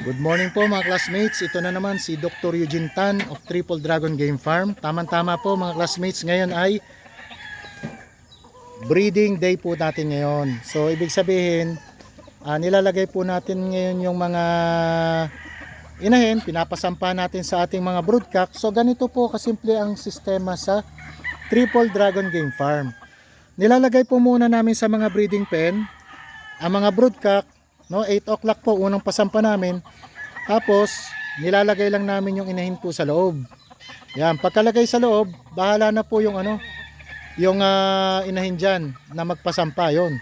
Good morning po mga classmates. Ito na naman si Dr. Eugene Tan of Triple Dragon Game Farm. Tama-tama po mga classmates. Ngayon ay breeding day po natin ngayon. So ibig sabihin, ah, nilalagay po natin ngayon yung mga inahin, pinapasampa natin sa ating mga broodcock. So ganito po kasimple ang sistema sa Triple Dragon Game Farm. Nilalagay po muna namin sa mga breeding pen ang mga broodcock No, 8 o'clock po unang pasampa namin. Tapos nilalagay lang namin yung inahin po sa loob. Yan, pagkalagay sa loob, bahala na po yung ano, yung ah, inahin diyan na magpasampa 'yon.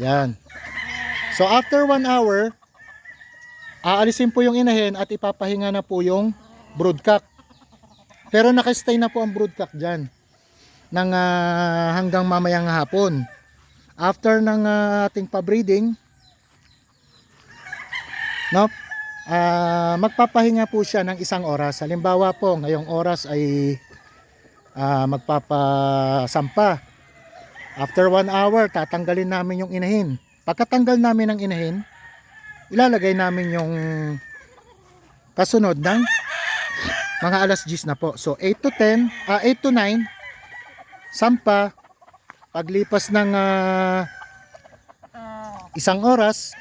Yan. So after 1 hour, aalisin po yung inahin at ipapahinga na po yung broodcock. Pero nakastay na po ang broodcock diyan ng ah, hanggang mamayang hapon. After ng ah, ating pa-breeding, no, ah, magpapahinga po siya ng isang oras. Halimbawa po, ngayong oras ay ah, magpapasampa. After one hour, tatanggalin namin yung inahin. Pagkatanggal namin ng inahin, ilalagay namin yung kasunod ng mga alas 10 na po. So 8 to 10, ah 8 to 9, sampa, paglipas ng ah, isang oras,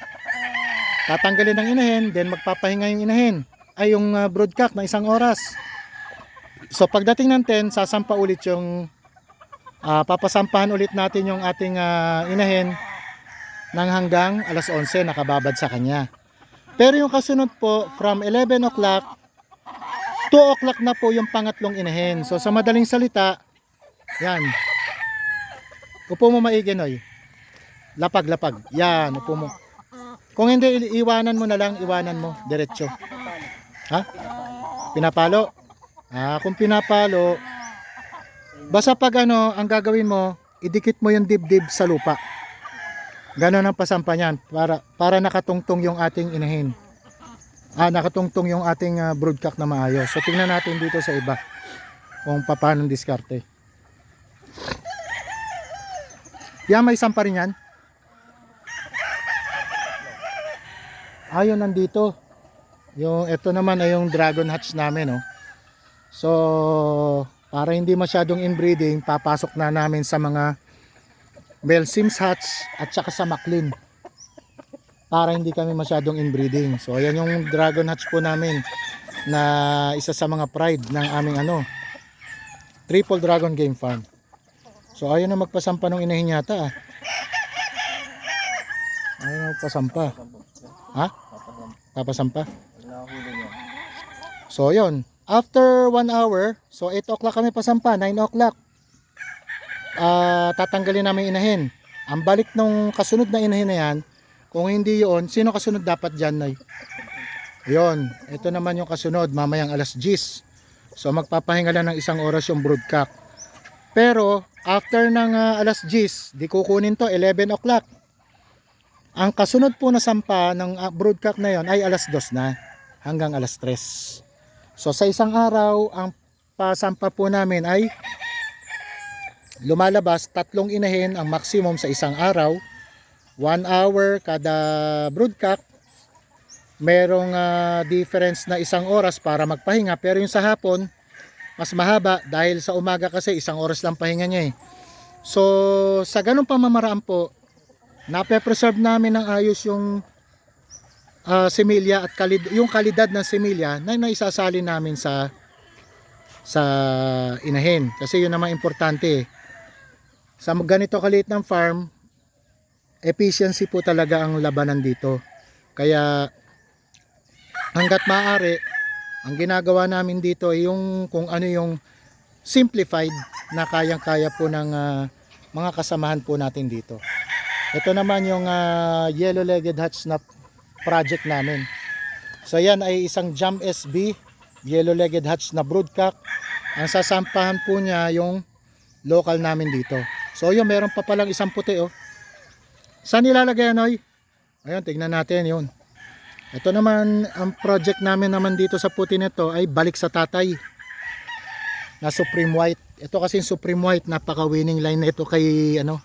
tatanggalin ng inahin, then magpapahinga yung inahin, ay yung uh, broodcock na isang oras. So pagdating ng 10, sasampa ulit yung, ah, papasampahan ulit natin yung ating ah, inahin ng hanggang alas 11 nakababad sa kanya. Pero yung kasunod po, from 11 o'clock, 2 o'clock na po yung pangatlong inahin. So sa madaling salita, yan, Upo mo maigi, Noy. Lapag, lapag. Yan, upo mo. Kung hindi, iwanan mo na lang, iwanan mo, diretso. Ha? Pinapalo? Ah, kung pinapalo, basta pag ano, ang gagawin mo, idikit mo yung dibdib sa lupa. Ganon ang pasampa niyan, para, para nakatungtong yung ating inahin. Ah, nakatungtong yung ating ah, broodcock na maayos. So, tingnan natin dito sa iba kung paano diskarte. Yan, may isang pa rin yan. Ayun, nandito. Yung, ito naman ay yung dragon hatch namin, oh. So, para hindi masyadong inbreeding, papasok na namin sa mga Bell Sims hatch at saka sa Maclean. Para hindi kami masyadong inbreeding. So, ayan yung dragon hatch po namin na isa sa mga pride ng aming ano, Triple Dragon Game Farm. So ayaw na magpasampa ng inahin yata ah. Ayaw na magpasampa. Ha? Papasampa? So yun. After 1 hour, so 8 o'clock kami pasampa, 9 o'clock. Ah, tatanggalin namin inahin. Ang balik nung kasunod na inahin na yan, kung hindi yon, sino kasunod dapat dyan, Nay? Yon, ito naman yung kasunod, mamayang alas 10. So magpapahinga lang ng isang oras yung broodcock. Pero after ng ah, alas 10, di kukunin to 11 o'clock. Ang kasunod po na sampa ng ah, broodcock na yon ay alas 2 na hanggang alas 3. So sa isang araw, ang pasampa po namin ay lumalabas tatlong inahin ang maximum sa isang araw. 1 hour kada broodcock. Merong ah, difference na isang oras para magpahinga pero yung sa hapon mas mahaba dahil sa umaga kasi isang oras lang pahinga niya eh. So sa ganung pamamaraan po, nape-preserve namin ng ayos yung ah, semilya at kalid yung kalidad ng semilya na naisasali namin sa sa inahin kasi yun naman importante eh. Sa ganito kaliit ng farm, efficiency po talaga ang labanan dito. Kaya hanggat maaari, ang ginagawa namin dito ay yung kung ano yung simplified na kayang-kaya po ng ah, mga kasamahan po natin dito. Ito naman yung ah, yellow-legged hatch na project namin. So yan ay isang Jam SB yellow-legged hatch na broodcock. Ang sasampahan po niya yung local namin dito. So yun, meron pa palang isang puti oh. Saan nilalagay yan? Ayun, tignan natin yun. Ito naman, ang project namin naman dito sa puti nito ay balik sa tatay na Supreme White. Ito kasi Supreme White, napaka-winning line na ito kay ano,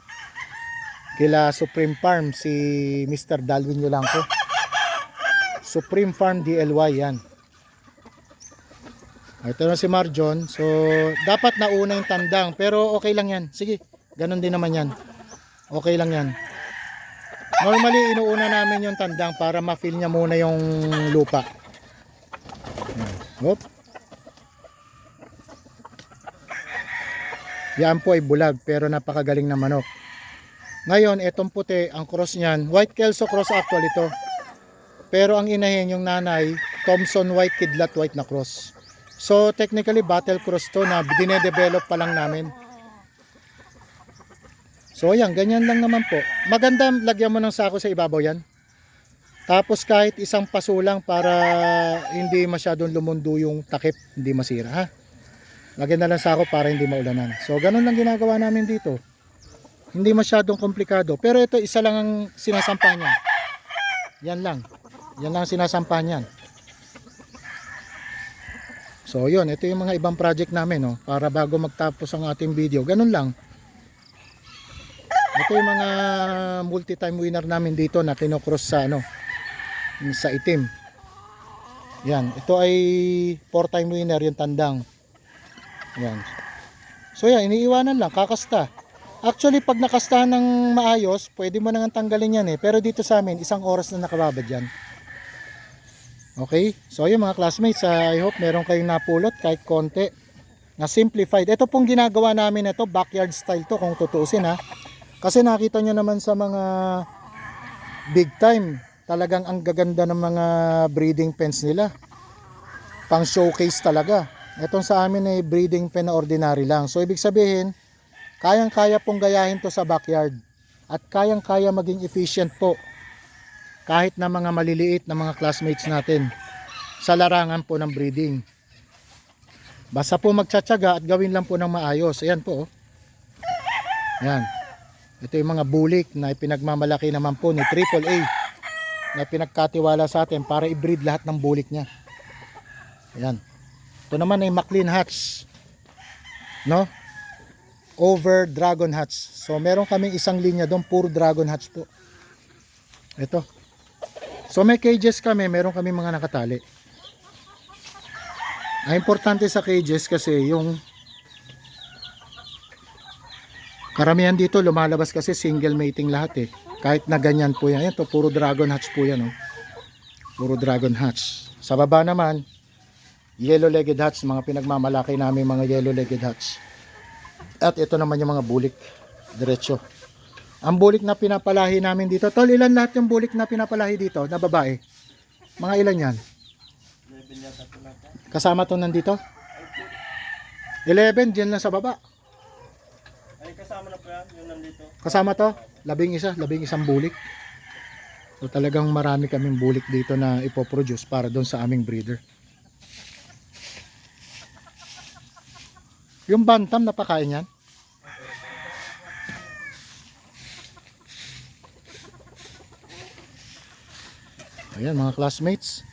kila Supreme Farm, si Mr. Dalvin Yolangco. Supreme Farm DLY yan. Ito na si Marjon. So, dapat nauna yung tandang. Pero okay lang yan. Sige, ganun din naman yan. Okay lang yan. Normally, inuuna namin yung tandang para ma-fill niya muna yung lupa. Hop. Yan po ay bulag pero napakagaling na manok. Ngayon, etong puti, ang cross niyan, white kelso cross actual ito. Pero ang inahin yung nanay, Thompson white kidlat white na cross. So technically battle cross to na dinedevelop pa lang namin. So ayan, ganyan lang naman po. Maganda lagyan mo ng sako sa ibabaw yan. Tapos kahit isang paso lang para hindi masyadong lumundo yung takip, hindi masira ha. Lagyan na lang sako para hindi maulanan. So ganun lang ginagawa namin dito. Hindi masyadong komplikado. Pero ito isa lang ang sinasampa niya. Yan lang. Yan lang ang sinasampa niyan. So yun, ito yung mga ibang project namin no, para bago magtapos ang ating video. Ganun lang. Ito yung mga multi-time winner namin dito na kinocross sa ano sa itim. Yan, ito ay four-time winner yung tandang. Yan. So yan, iniiwanan lang, kakasta. Actually, pag nakastahan ng maayos, pwede mo nang tanggalin yan eh. Pero dito sa amin, isang oras na nakababad yan. Okay? So yung mga classmates, ah, I hope meron kayong napulot kahit konti na simplified. Ito pong ginagawa namin ito, backyard style to kung tutuusin ha. Kasi nakita nyo naman sa mga big time, talagang ang gaganda ng mga breeding pens nila. Pang showcase talaga. Itong sa amin ay breeding pen na ordinary lang. So ibig sabihin, kayang-kaya pong gayahin to sa backyard. At kayang-kaya maging efficient po kahit na mga maliliit na mga classmates natin sa larangan po ng breeding. Basta po magtsatsaga at gawin lang po ng maayos. Ayan po. Oh. Ayan. Ito yung mga bulik na pinagmamalaki naman po ni AAA na pinagkatiwala sa atin para i-breed lahat ng bulik niya. Ayan. Ito naman ay Maclean Hatch. No? Over Dragon Hatch. So meron kaming isang linya doon, puro Dragon Hatch po. Ito. So may cages kami, meron kami mga nakatali. Ang importante sa cages kasi yung karamihan dito lumalabas kasi single mating lahat eh. Kahit na ganyan po yan. Ito puro dragon hatch po yan oh. Puro dragon hatch. Sa baba naman yellow legged hatch, mga pinagmamalaki namin mga yellow legged hatch. At ito naman yung mga bulik diretso. Ang bulik na pinapalahi namin dito. Tol, ilan lahat yung bulik na pinapalahi dito na babae? Mga ilan yan? Kasama to nandito? 11, dyan lang sa baba. Ay, kasama na po yan, yung nandito. Kasama to? Labing isa, labing isang bulik. So talagang marami kaming bulik dito na ipoproduce para doon sa aming breeder. Yung bantam napakain yan? Ayan mga classmates.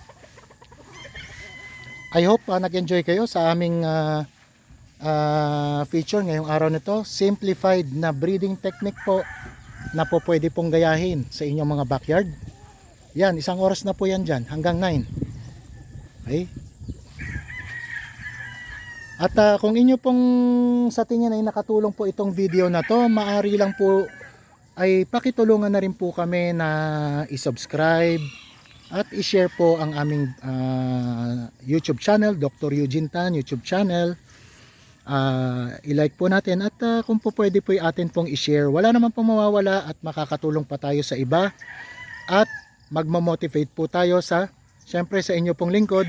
I hope ah, nag-enjoy kayo sa aming ah, ah, feature ngayong araw nito. Simplified na breeding technique po na po pwede pong gayahin sa inyong mga backyard. Yan, isang oras na po yan dyan hanggang 9. Okay? At ah, kung inyo pong sa tingin ay nakatulong po itong video na to, maaari lang po ay pakitulungan na rin po kami na i-subscribe at i-share po ang aming ah, YouTube channel, Dr. Eugene Tan YouTube channel. Ah, i-like po natin at ah, kung po pwede po atin pong i-share. Wala naman pong mawawala at makakatulong pa tayo sa iba. At magmamotivate po tayo sa syempre sa inyo pong lingkod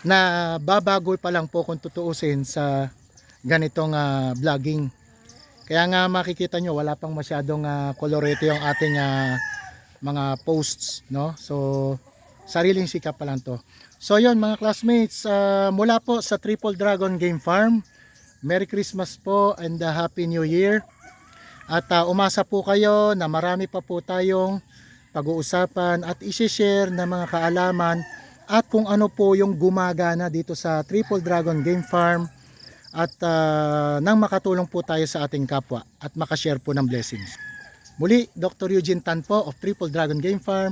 na babago pa lang po kung tutuusin sa ganitong ah, vlogging. Kaya nga makikita nyo wala pang masyadong uh, kolorete yung ating ah, mga posts, no? So sariling sikap pa lang to. So yon mga classmates, ah, mula po sa Triple Dragon Game Farm. Merry Christmas po and a Happy New Year. At ah, umasa po kayo na marami pa po tayong pag-uusapan at isi-share na mga kaalaman at kung ano po yung gumagana dito sa Triple Dragon Game Farm at ah, nang makatulong po tayo sa ating kapwa at makashare po ng blessings. Muli, Dr. Eugene Tan po of Triple Dragon Game Farm.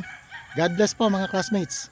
God bless po mga classmates.